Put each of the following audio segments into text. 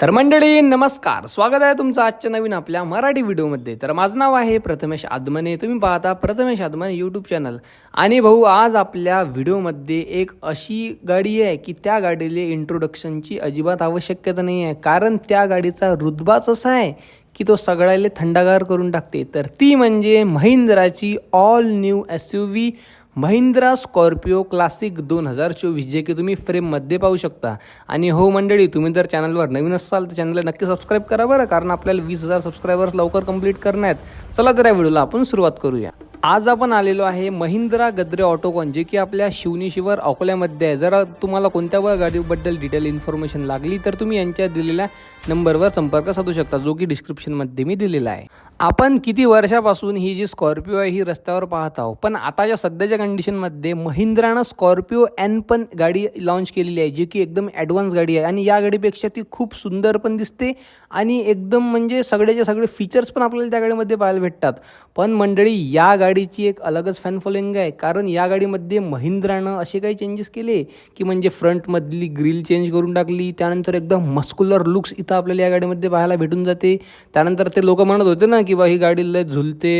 तर मंडळी नमस्कार. स्वागत आहे तुमचं आजच्या नवीन आपल्या मराठी व्हिडिओमध्ये. तर माझं नाव आहे प्रथमेश आदमने. तुम्ही पाहता प्रथमेश आदमने यूट्यूब चॅनल आणि भाऊ आज आपल्या व्हिडिओमध्ये एक अशी गाडी आहे की त्या गाडीला इंट्रोडक्शनची अजिबात आवश्यकता नाही आहे. कारण त्या गाडीचा रुतबाच असा आहे की तो सगळ्याला थंडागार करून टाकते. तर ती म्हणजे महिंद्राची all new S U V Mahindra Scorpio classic दोन हजार चोवीस जे की तुम्ही फ्रेममध्ये पाहू शकता. आणि हो मंडळी तुम्ही जर चॅनलवर नवीन असाल तर चॅनलला नक्की सबस्क्राईब करा बरं कारण आपल्याला वीस हजार सबस्क्रायबर्स लवकर कंप्लीट करण्यात चला तर या व्हिडिओला आपण सुरुवात करूया. आज आपण आलेलो आहे महिंद्रा गद्रे ऑटोकॉन जे की आपल्या शिवनीशिवर अकोल्यामध्ये आहे. जर तुम्हाला कोणत्या व गाडीबद्दल डिटेल इन्फॉर्मेशन लागली तर तुम्ही यांच्या दिलेल्या नंबरवर संपर्क साधू शकता जो की डिस्क्रिप्शनमध्ये मी दिलेला आहे. आपण किती वर्षापासून ही जी स्कॉर्पिओ आहे ही रस्त्यावर पाहत आहोत पण आताच्या सध्याच्या कंडिशनमध्ये महिंद्रानं स्कॉर्पिओ एन पण गाडी लाँच केलेली आहे जी की एकदम ॲडव्हान्स गाडी आहे. आणि या गाडीपेक्षा ती खूप सुंदर पण दिसते आणि एकदम म्हणजे सगळ्याचे सगळे फीचर्स पण आपल्याला त्या गाडीमध्ये पाहायला भेटतात. पण मंडळी या गाडीची एक अलगच फॅन फॉलोइंग आहे कारण या गाडीमध्ये महिंद्रानं असे काही चेंजेस केले की म्हणजे फ्रंटमधली ग्रिल चेंज करून टाकली त्यानंतर एकदम मस्क्युलर लुक्स इथं आपल्याला या गाडीमध्ये पाहायला भेटून जाते. त्यानंतर ते लोक म्हणत होते ना की बा ही गाडी लय झुलते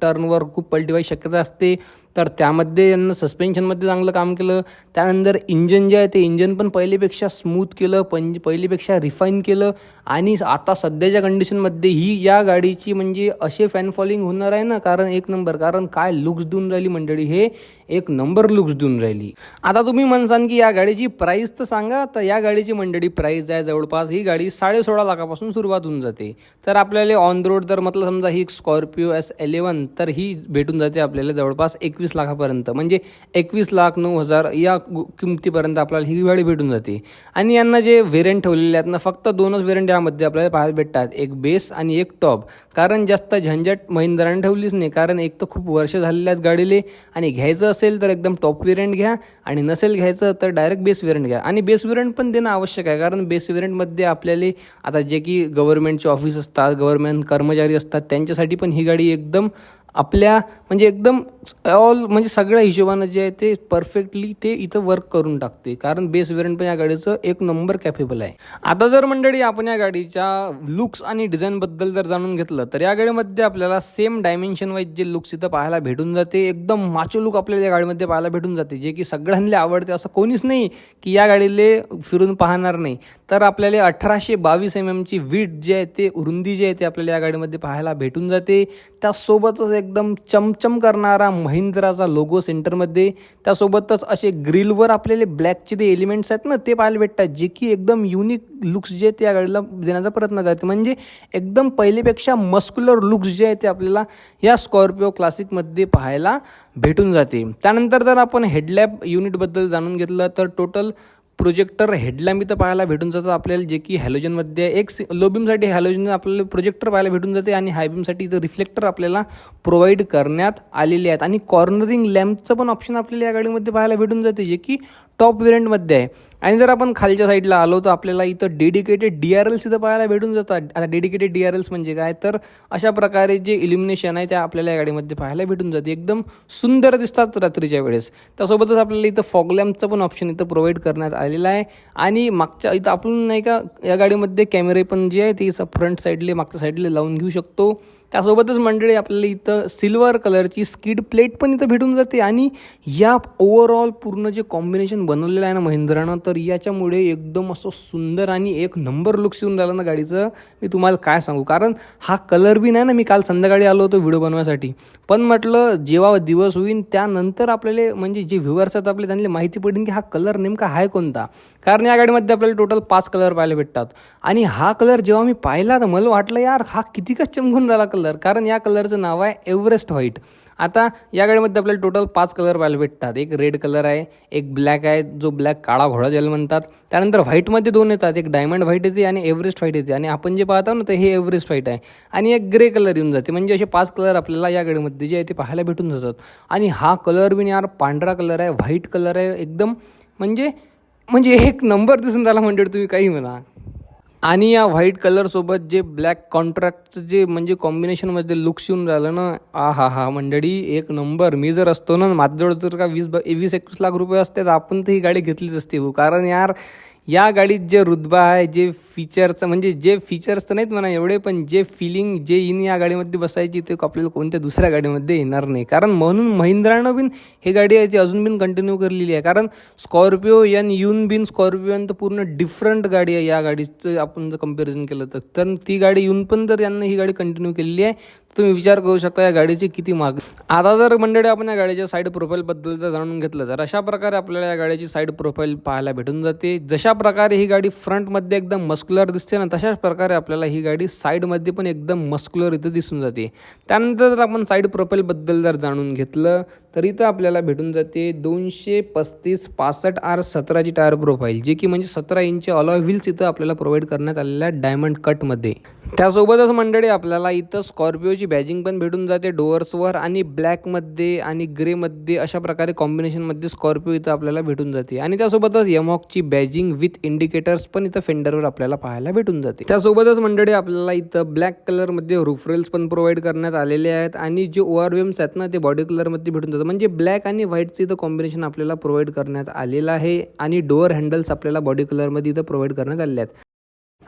टर्नवर खूप पलटीवायची शक्यता असते. तर त्यामध्ये यांना सस्पेन्शनमध्ये चांगलं काम केलं. त्यानंतर इंजन जे आहे ते इंजन पण पहिलेपेक्षा स्मूथ केलं पण पहिलेपेक्षा रिफाईन केलं. आणि आता सध्याच्या कंडिशनमध्ये ही या गाडीची म्हणजे असे फॅन फॉलोइंग होणार आहे ना कारण एक नंबर कारण काय लुक्स देऊन राहिली मंडळी हे एक नंबर लुक्स देऊन राहिली. आता तुम्ही म्हणसान की या गाडीची प्राईस तर सांगा तर या गाडीची मंडळी प्राईस आहे जवळपास ही गाडी साडे सोळा लाखापासून सुरुवात होऊन जाते. तर आपल्याला ऑन रोड जर म्हटलं समजा ही स्कॉर्पिओ एस एलेवन तर ही भेटून जाते आपल्याला जवळपास एकवीस एकवीस लाखापर्यंत. म्हणजे एकवीस लाख नऊ हजार या किमतीपर्यंत आपल्याला ही गाडी भेटून जाते. आणि यांना जे व्हेरियंट ठेवलेले आहेत ना फक्त दोनच व्हेरियंट यामध्ये आपल्याला पाहायला भेटतात. एक बेस आणि एक टॉप. कारण जास्त झंझट महिंद्राने ठेवलीच नाही. कारण एक तर खूप वर्ष झालेले आहेत गाडीले. आणि घ्यायचं असेल तर एकदम टॉप व्हेरियंट घ्या. आणि नसेल घ्यायचं तर डायरेक्ट बेस व्हेरियंट घ्या. आणि बेस व्हेरियंट पण देणं आवश्यक आहे. कारण बेस व्हेरियंटमध्ये आपल्याला आता जे की गव्हर्नमेंटचे ऑफिस असतात गव्हर्नमेंट कर्मचारी असतात त्यांच्यासाठी पण ही गाडी एकदम आपल्या म्हणजे एकदम ऑल म्हणजे सगळ्या हिशोबानं जे आहे ते परफेक्टली ते इथं वर्क करून टाकते. कारण बेस वेरियंट पण या गाडीचं एक नंबर कॅपेबल आहे. आता जर मंडळी आपण या गाडीच्या लुक्स आणि डिझाईनबद्दल जर जाणून घेतलं तर या गाडीमध्ये आपल्याला सेम डायमेन्शन वाईज जे लुक्स इथं पाहायला भेटून जाते एकदम माचो लुक आपल्याला या गाडीमध्ये पाहायला भेटून जाते जे की सगळ्यांना आवडते. असं कोणीच नाही की या गाडीले फिरून पाहणार नाही. तर आपल्याला अठराशे बावीस एम एमची वीट जी आहे ते रुंदी जी आहे ते आपल्याला या गाडीमध्ये पाहायला भेटून जाते. त्यासोबतच एकदम चमचम करणारा महिंद्राचा लोगो सेंटरमध्ये त्यासोबतच असे ग्रिलवर आपल्याला ब्लॅकचे जे एलिमेंट्स आहेत ना ते पाहायला भेटतात जे की एकदम युनिक लुक्स जे आहेत या गाडीला देण्याचा प्रयत्न करते म्हणजे एकदम पहिलेपेक्षा मस्क्युलर लुक्स जे आहे ते आपल्याला या स्कॉर्पिओ क्लासिकमध्ये पाहायला भेटून जाते. त्यानंतर जर आपण हेडलॅप युनिटबद्दल जाणून घेतलं तर टोटल प्रोजेक्टर हेडलॅम्प इथं पाहायला भेटून जातं आपल्याला जे की हॅलोजनमध्ये आहे. एक सि लो बीमसाठी हॅलोजन आपल्याला प्रोजेक्टर पाहायला भेटून जाते आणि हाय बीमसाठी इथं रिफ्लेक्टर आपल्याला प्रोव्हाइड करण्यात आलेले आहेत आणि कॉर्नरिंग लॅम्पचं पण ऑप्शन आपल्याला या गाडीमध्ये पाहायला भेटून जाते जे की टॉप व्हेरियंटमध्ये आहे. आणि जर आपण खालच्या साईडला आलो तर आपल्याला इथं डेडिकेटेड डी आर एल्स इथं पाहायला भेटून जातात. आता डेडिकेटेड डी आर एल्स म्हणजे काय? तर अशा प्रकारे जे इल्युमिनेशन आहे त्या आपल्याला या गाडीमध्ये पाहायला भेटून जाते. एकदम सुंदर दिसतात रात्रीच्या वेळेस. त्यासोबतच आपल्याला इथं फॉगलॅम्पचं पण ऑप्शन इथं प्रोव्हाइड करण्यात आलेलं आहे. आणि मागच्या इथं आपण नाही का या गाडीमध्ये कॅमेरे पण जे आहे ते फ्रंट साईडले मागच्या साईडले लावून घेऊ शकतो. त्यासोबतच मंडळी आपल्याला इथं सिल्वर कलरची स्किड प्लेट पण इथं भेटून जाते. आणि या ओव्हरऑल पूर्ण जे कॉम्बिनेशन बनवलेलं आहे ना महिंद्रानं तर याच्यामुळे एकदम असं सुंदर आणि एक नंबर लुक्स येऊन राहिला ना गाडीचं. मी तुम्हाला काय सांगू? कारण हा कलर बी नाही ना मी काल संध्याकाळी आलो होतो व्हिडिओ बनवायसाठी. पण म्हटलं जेव्हा दिवस होईल त्यानंतर आपल्याला म्हणजे जे व्ह्युअर्स आहेत आपले त्यांना माहिती पडेल की हा कलर नेमका आहे कोणता. कारण या गाडीमध्ये आपल्याला टोटल पाच कलर पाहायला भेटतात. आणि हा कलर जेव्हा मी पाहिला तर मला वाटलं यार हा किती का चमकून राहिला कलर कलर कारण या कलरचं नाव आहे एव्हरेस्ट व्हाईट आता या गाडीमध्ये आपल्याला टोटल पाच कलर पाहायला भेटतात. एक रेड कलर आहे एक ब्लॅक आहे जो ब्लॅक काळा घोडा ज्याला म्हणतात. त्यानंतर व्हाईटमध्ये दोन येतात. एक डायमंड व्हाईट येते आणि एव्हरेस्ट व्हाईट येते. आणि आपण जे पाहतो ना तर हे एव्हरेस्ट व्हाईट आहे. आणि एक ग्रे कलर येऊन जाते. म्हणजे असे पाच कलर आपल्याला या गाडीमध्ये जे आहे ते पाहायला भेटून जातात. आणि हा कलर बी यार पांढरा कलर आहे व्हाईट कलर आहे एकदम म्हणजे म्हणजे एक नंबर दिसून राहिला म्हणजे तुम्ही काही म्हणा. आणि या व्हाईट कलरसोबत जे ब्लॅक कॉन्ट्रॅक्टचं जे म्हणजे कॉम्बिनेशनमध्ये लुक्स येऊन राहिलं ना आ हा हा मंडळी एक नंबर मी जर असतो ना माझ्याजवळ जर का वीस वीस एकवीस लाख रुपये असते तर आपण तर ही गाडी घेतलीच असते कारण यार या गाडीत जे रुतबा आहे जे फीचरचं म्हणजे जे फीचर्स तर नाहीत म्हणा एवढे पण जे फिलिंग जे इन या गाडीमध्ये बसायची ते आपल्याला कोणत्या दुसऱ्या गाडीमध्ये येणार नाही. कारण म्हणून महिंद्रानं बिन हे गाडी आहे ती अजून बिन कंटिन्यू करलेली आहे. कारण स्कॉर्पिओ यन युन बिन स्कॉर्पिओ तर पूर्ण डिफरंट गाडी आहे या गाडीचं आपण जर कंपॅरिझन केलं तर. तर ती गाडी येऊन पण जर यांना ही गाडी कंटिन्यू केलेली आहे. तर तुम्ही विचार करू शकता या गाडीची किती माग आता जर मंडळी आपण या गाडीच्या साईड प्रोफाईलबद्दल जर जाणून घेतलं तर अशा प्रकारे आपल्याला या गाडीची साईड प्रोफाईल पाहायला भेटून जाते. जशा प्रकारे ही गाडी फ्रंटमध्ये एकदम मस्त मस्क्युलर दिसते ना तशाच प्रकारे आपल्याला ही गाडी साईडमध्ये पण एकदम मस्क्युलर इथं दिसून जाते. त्यानंतर जर आपण साईड प्रोफाईलबद्दल जर जाणून घेतलं तर इथं आपल्याला भेटून जाते दोनशे पस्तीस पासष्ट आर सतराची टायर प्रोफाईल जे की म्हणजे सतरा इंच अलॉय व्हील्स इथं आपल्याला प्रोव्हाइड करण्यात आलेल्या डायमंड कटमध्ये त्यासोबतच मंडळी आपल्याला इथं स्कॉर्पिओची बॅजिंग पण भेटून जाते डोअर्सवर आणि ब्लॅकमध्ये आणि ग्रेमध्ये अशा प्रकारे कॉम्बिनेशनमध्ये स्कॉर्पिओ इथं आपल्याला भेटून जाते. आणि त्यासोबतच यमॉकची बॅजिंग विथ इंडिकेटर्स पण इथं फेंडरवर आपल्याला पाहायला भेटून जाते. त्यासोबतच मंडळी आपल्याला इथं ब्लॅक कलरमध्ये रुफरेल्स पण प्रोव्हाइड करण्यात आलेले आहेत आणि जे ओ आर आहेत ना ते बॉडी कलरमध्ये भेटून जातात. म्हणजे ब्लॅक आणि व्हाईटचं इथं कॉम्बिनेशन आपल्याला प्रोव्हाइड करण्यात आलेलं आहे आणि डोअर हँडल्स आपल्याला बॉडी कलरमध्ये इथं प्रोव्हाइड करण्यात आले आहेत.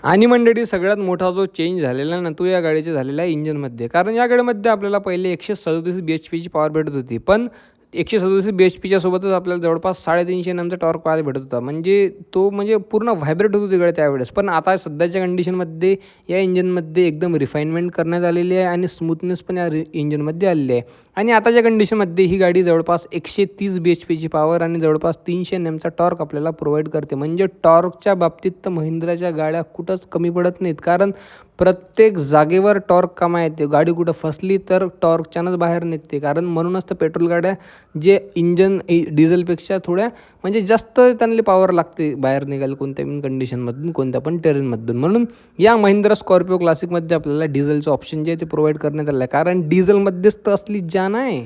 आणि मंडळी सगळ्यात मोठा जो चेंज झालेला ना तो या गाडीचा झालेला आहे इंजनमध्ये कारण या गाडीमध्ये आपल्याला पहिले एकशे सदतीस बी एच पीची पॉवर भेटत होती. पण एकशे सदतीस बी एच पीच्या सोबतच आपल्याला जवळपास साडेतीनशे एमचा टॉर्क पाहायला भेटत होता. म्हणजे तो म्हणजे पूर्ण व्हायब्रेट होत होती गाडी त्यावेळेस. पण आता सध्याच्या कंडिशनमध्ये या इंजनमध्ये एकदम रिफाईनमेंट करण्यात आलेली आहे आणि स्मूथनेस पण या इंजनमध्ये आलेली आहे. आणि आताच्या कंडिशनमध्ये ही गाडी जवळपास एकशे तीस बी एच पीची पॉवर आणि जवळपास तीनशे नेमचा एमचा टॉर्क आपल्याला प्रोव्हाइड करते. म्हणजे टॉर्कच्या बाबतीत तर महिंद्राच्या गाड्या कुठंच कमी पडत नाहीत. कारण प्रत्येक जागेवर टॉर्क कामा येते. गाडी कुठं फसली तर टॉर्कच्यानंच बाहेर निघते. कारण म्हणूनच तर पेट्रोल गाड्या जे इंजन डिझेलपेक्षा थोड्या म्हणजे जास्त त्यांना पॉवर लागते बाहेर निघायला कोणत्या पण कंडिशनमधून कोणत्या पण टेरेनमधून म्हणून या महिंद्रा स्कॉर्पिओ क्लासिकमध्ये आपल्याला डिझेलचं ऑप्शन जे आहे ते प्रोव्हाइड करण्यात आलं आहे. कारण डिझेलमध्येच तर असली ज्या जान आहे.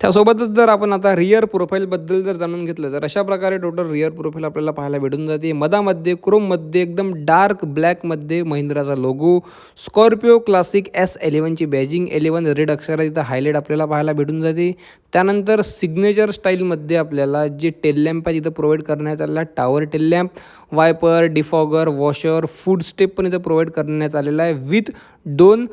त्यासोबतच जर आपण आता रिअर प्रोफाईलबद्दल जर जाणून घेतलं तर अशा प्रकारे टोटल रिअर प्रोफाईल आपल्याला पाहायला भेटून जाते. मधामध्ये क्रोममध्ये एकदम डार्क ब्लॅकमध्ये महिंद्राचा लोगो स्कॉर्पिओ क्लासिक एस एलेवनची बॅजिंग एलेवन रेड अक्षरा इथं हायलाईट आपल्याला पाहायला भेटून जाते. त्यानंतर सिग्नेचर स्टाईलमध्ये आपल्याला जे टेल लॅम्प आहे तिथं प्रोव्हाइड करण्यात आलेला tower tail lamp wiper defogger washer foot step पण इथं प्रोव्हाइड करण्यात आलेला आहे विथ दोन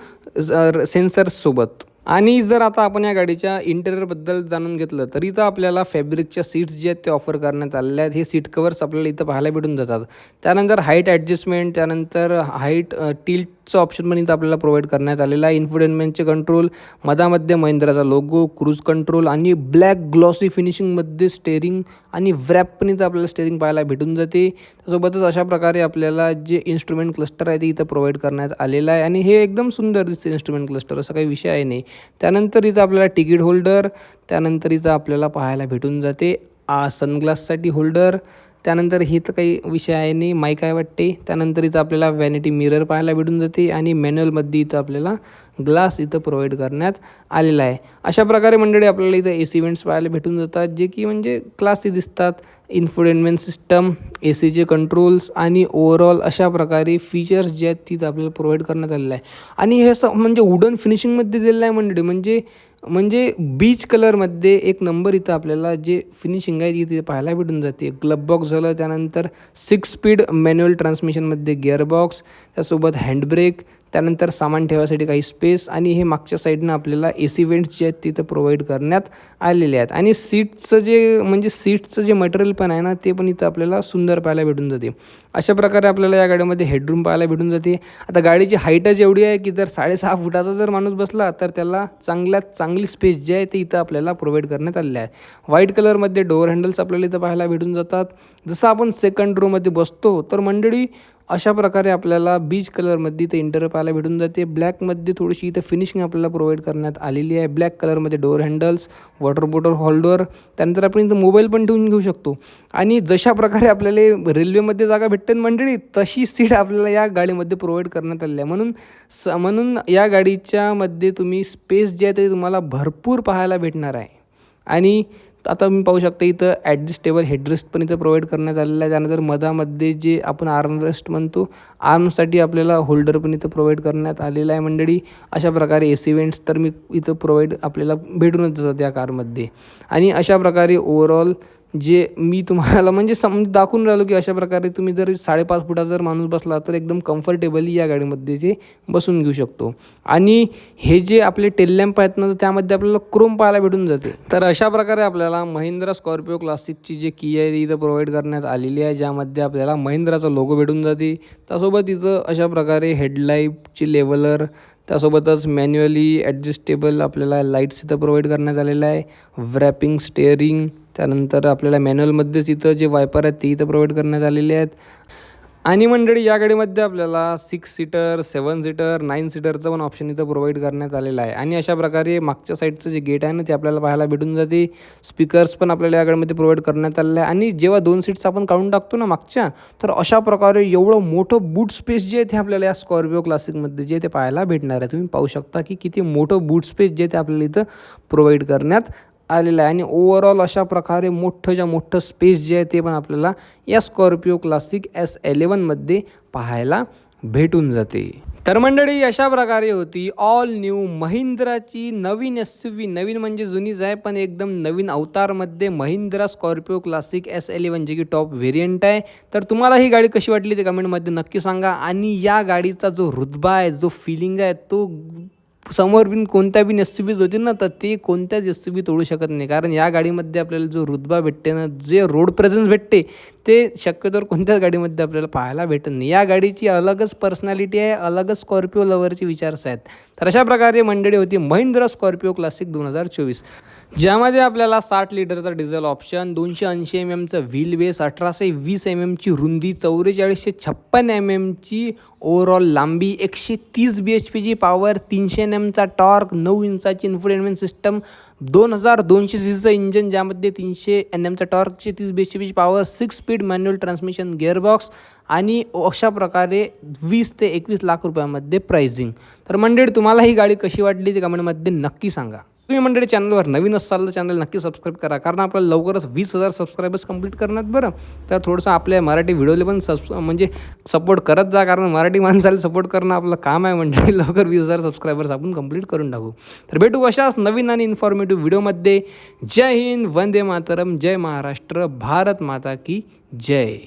सेन्सर्ससोबत आणि जर आता आपण या गाडीच्या इंटेरियरबद्दल जाणून घेतलं तर इथं आपल्याला फॅब्रिकच्या सीट्स जे आहेत ते ऑफर करण्यात आलेले आहेत. हे सीट कवर्स आपल्याला इथं पाहायला भेटून जातात. त्यानंतर हाईट ॲडजस्टमेंट त्यानंतर हाईट टील ऑप्शन पण इथं आपल्याला प्रोव्हाइड करण्यात आलेलं आहे. इन्फोटेनमेंटचे कंट्रोल मधामध्ये महिंद्राचा लोगो क्रूज कंट्रोल आणि ब्लॅक ग्लॉसी फिनिशिंगमध्ये स्टेअरिंग आणि व्रॅप पण इथं आपल्याला स्टेरिंग पाहायला भेटून जाते. त्यासोबतच अशा प्रकारे आपल्याला जे इन्स्ट्रुमेंट क्लस्टर आहे ते इथं प्रोव्हाइड करण्यात आलेलं आहे. आणि हे एकदम सुंदर दिसते इन्स्ट्रुमेंट क्लस्टर असं काही विषय आहे नाही. त्यानंतर इथं आपल्याला तिकीट होल्डर त्यानंतर इथं आपल्याला पाहायला भेटून जाते. सनग्लाससाठी होल्डर त्यानंतर हे तर काही विषय आहे नाही माईक आहे वाटते त्यानंतर इथं आपल्याला व्हॅनिटी मिरर पाहायला भेटून जाते आणि मॅन्युअलमध्ये इथं आपल्याला ग्लास इथं प्रोव्हाइड करण्यात आलेला आहे. अशा प्रकारे मंडळी आपल्याला इथं ए सी इव्हेंट्स पाहायला भेटून जातात जे की म्हणजे क्लासी दिसतात. इन्फोटेनमेंट सिस्टम ए सीचे कंट्रोल्स आणि ओव्हरऑल अशा प्रकारे फीचर्स जे आहेत तिथं आपल्याला प्रोव्हाइड करण्यात आलेलं आहे. आणि हे असं म्हणजे वुडन फिनिशिंगमध्ये दिलेलं आहे मंडळी म्हणजे म्हणजे बीच कलरमध्ये एक नंबर इथं आपल्याला जे फिनिशिंग आहे ती तिथे पाहायला भेटून जाते. ग्लब बॉक्स झालं त्यानंतर सिक्स स्पीड मॅन्युअल ट्रान्समिशनमध्ये गिअरबॉक्स त्यासोबत हँडब्रेक त्यानंतर सामान ठेवायसाठी काही स्पेस आणि हे मागच्या साईडनं आपल्याला ए सी वेंट्स जे आहेत तिथं प्रोव्हाइड करण्यात आलेले आहेत. आणि सीटचं जे म्हणजे सीटचं जे मटेरियल पण आहे ना ते पण इथं आपल्याला सुंदर पाहायला भेटून जाते. अशा प्रकारे आपल्याला या गाडीमध्ये हेडरूम पाहायला भेटून जाते. आता गाडीची हाईटच एवढी आहे की जर साडेसहा फुटाचा जर माणूस बसला तर त्याला चांगल्यात चांगली स्पेस जी आहे ते इथं आपल्याला प्रोव्हाइड करण्यात आलेलं आहे व्हाईट कलरमध्ये डोअर हँडल्स आपल्याला इथं पाहायला भेटून जातात. जसं आपण सेकंड रोमध्ये बसतो तर मंडळी अशा प्रकारे आपल्याला बीच कलरमध्ये इथं इंटर पाहायला भेटून जाते. ब्लॅकमध्ये थोडीशी इथं फिनिशिंग आपल्याला प्रोव्हाइड करण्यात आलेली आहे. ब्लॅक कलरमध्ये door handles water bottle holder त्यानंतर आपण इथं मोबाईल पण ठेवून घेऊ शकतो. आणि जशा प्रकारे आपल्याला रेल्वेमध्ये जागा भेटते मंडळी तशी सीट आपल्याला या गाडीमध्ये प्रोव्हाइड करण्यात आलेली आहे. म्हणून स म्हणून या गाडीच्यामध्ये तुम्ही स्पेस जे आहे ते तुम्हाला भरपूर पाहायला भेटणार आहे. आणि आता मी पाहू शकता इथं ॲडजस्टेबल हेडरेस्ट पण इथं प्रोव्हाइड करण्यात आलेलं आहे. त्यानंतर मधामध्ये जे आपण आर्मरेस्ट म्हणतो आर्मसाठी आपल्याला होल्डर पण इथं प्रोव्हाइड करण्यात आलेलं आहे मंडळी. अशा प्रकारे ए सी वेंट्स तर मी इथं प्रोव्हाइड आपल्याला भेटूनच जातात या कारमध्ये आणि अशा प्रकारे ओवरऑल जे मी तुम्हाला म्हणजे सम दाखवून राहिलो की अशा प्रकारे तुम्ही जर साडेपाच फुटा जर माणूस बसला तर एकदम कम्फर्टेबली या गाडीमध्ये जे बसून घेऊ शकतो. आणि हे जे आपले टेल लॅम्प आहेत ना तर त्यामध्ये आपल्याला क्रोम पाहायला भेटून जाते. तर अशा प्रकारे आपल्याला महिंद्रा स्कॉर्पिओ क्लासिकची जे की आहे इथं प्रोव्हाइड करण्यात आलेली आहे ज्यामध्ये आपल्याला महिंद्राचा लोगो भेटून जाते. त्यासोबत इथं अशा प्रकारे हेडलाईटची लेवलर त्यासोबतच मॅन्युअली ॲडजस्टेबल आपल्याला लाईट्स इथं प्रोव्हाइड करण्यात आलेलं आहे. व्रॅपिंग स्टेअरिंग त्यानंतर आपल्याला मॅन्युअलमध्येच इथं जे वायपर आहेत ते इथं प्रोव्हाइड करण्यात आलेले आहेत. आणि मंडळी या गाडीमध्ये आपल्याला six seater seven seater nine सीटरचं पण ऑप्शन इथं प्रोव्हाइड करण्यात आलेलं आहे. आणि अशा प्रकारे मागच्या साईडचं जे गेट आहे ना ते आपल्याला पाहायला भेटून जाते. स्पीकर्स पण आपल्याला या गाडीमध्ये प्रोव्हाइड करण्यात आलेलं आहे. आणि जेव्हा दोन सीट्स आपण काढून टाकतो ना मागच्या तर अशा प्रकारे एवढं मोठं बूट स्पेस जे आहे ते आपल्याला या स्कॉर्पिओ क्लासिकमध्ये जे ते पाहायला भेटणार आहे. तुम्ही पाहू शकता की किती मोठं बूट स्पेस जे ते आपल्याला इथं प्रोव्हाइड करण्यात आलेलं आहे. आणि ओवरऑल अशा प्रकारे मोठं ज्या मोठं स्पेस जे आहे ते पण आपल्याला या स्कॉर्पिओ क्लासिक एस एलेवनमध्ये पाहायला भेटून जाते. तर मंडळी अशा प्रकारे होती ऑल न्यू महिंद्राची नवीन एस यू व्ही नवीन म्हणजे जुनीच आहे पण एकदम नवीन अवतारमध्ये Mahindra Scorpio classic S eleven जे की टॉप व्हेरियंट आहे. तर तुम्हाला ही गाडी कशी वाटली ते कमेंटमध्ये नक्की सांगा. आणि या गाडीचा जो रुतबा आहे जो फिलिंग आहे तो समोर बिन कोणत्या बी एस सी होती ना तर ते कोणत्याच एस सी बी तोडू शकत नाही. कारण या गाडीमध्ये आपल्याला जो रुतबा भेटते ना जे रोड प्रेझेन्स भेटते ते शक्यतोवर कोणत्याच गाडीमध्ये आपल्याला पाहायला भेटत नाही. या गाडीची अलगच पर्सनॅलिटी आहे अलगच स्कॉर्पिओ लवरची विचार्स आहेत तर अशा प्रकारे मंडळी होती महिंद्रा स्कॉर्पिओ क्लासिक दोन हजार चोवीस. ज्यामध्ये आपल्याला साठ लिटरचा डिझेल ऑप्शन दोनशे ऐंशी एम एमचं व्हील बेस अठराशे वीस एम एमची रुंदी चौवेचाळीसशे छप्पन एम एमची ओव्हरऑल लांबी एकशे तीस बी एच पीची पॉवर तीनशे एन एमचा टॉर्क नऊ इंचाची इन्फोटेनमेंट सिस्टम दोन हजार दोनशे सीचं इंजन ज्यामध्ये तीनशे एन एमचा टॉर्कची तीस बी एच पीची power six speed manual transmission gearbox आणि अशा प्रकारे वीस ते एकवीस लाख रुपयामध्ये प्राइझिंग तर मंडळी तुम्हाला ही गाडी कशी वाटली ती कमेंटमध्ये नक्की सांगा. तुम्ही मंडळी चॅनलवर नवीन असाल तर चॅनल नक्की सबस्क्राईब करा. कारण आपल्याला लवकरच वीस हजार सबस्क्रायबर्स कंप्लीट करण्यात बरं. तर थोडंसं आपल्या मराठी व्हिडिओला पण सबस म्हणजे सपोर्ट करत जा कारण मराठी माणसाला सपोर्ट करणं आपलं काम आहे मंडळी. लवकर वीस हजार सबस्क्रायबर्स आपण कंप्लीट करून टाकू. तर भेटू अशाच नवीन आणि इन्फॉर्मेटिव्ह व्हिडिओमध्ये. जय हिंद वंदे मातरम. जय महाराष्ट्र भारत माता की जय.